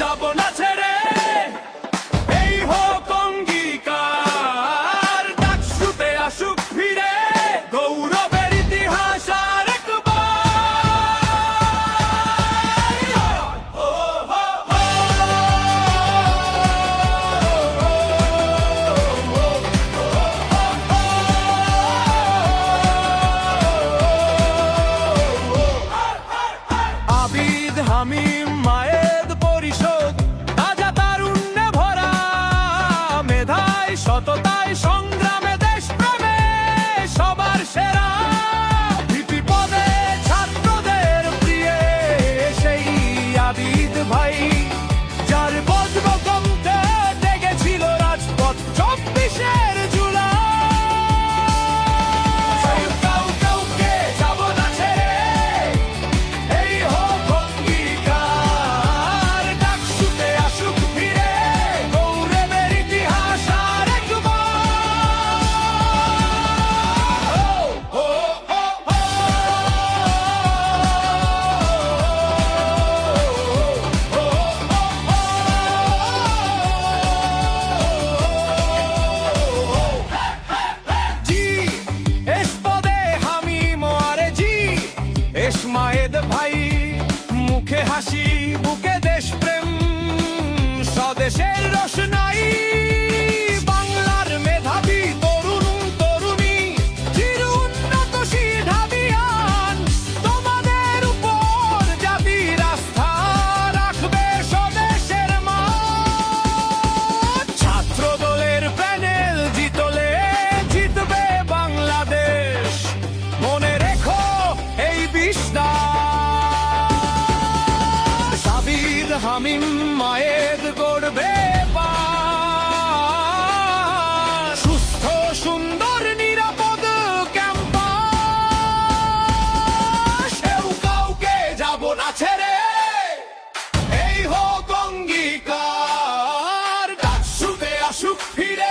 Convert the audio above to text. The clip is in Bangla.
যাব না। honrame সবাই মুখে হাসি বুকে দেশপ্রেম স্বদেশের রসনা। শামিম মায়ের গড়বে সুস্থ, সুন্দর, নিরাপদ ক্যাম্পাস। কাউকে যাব না ছেড়ে। এই হোক অঙ্গীকার ডাক সুখে আসুক ফিরে।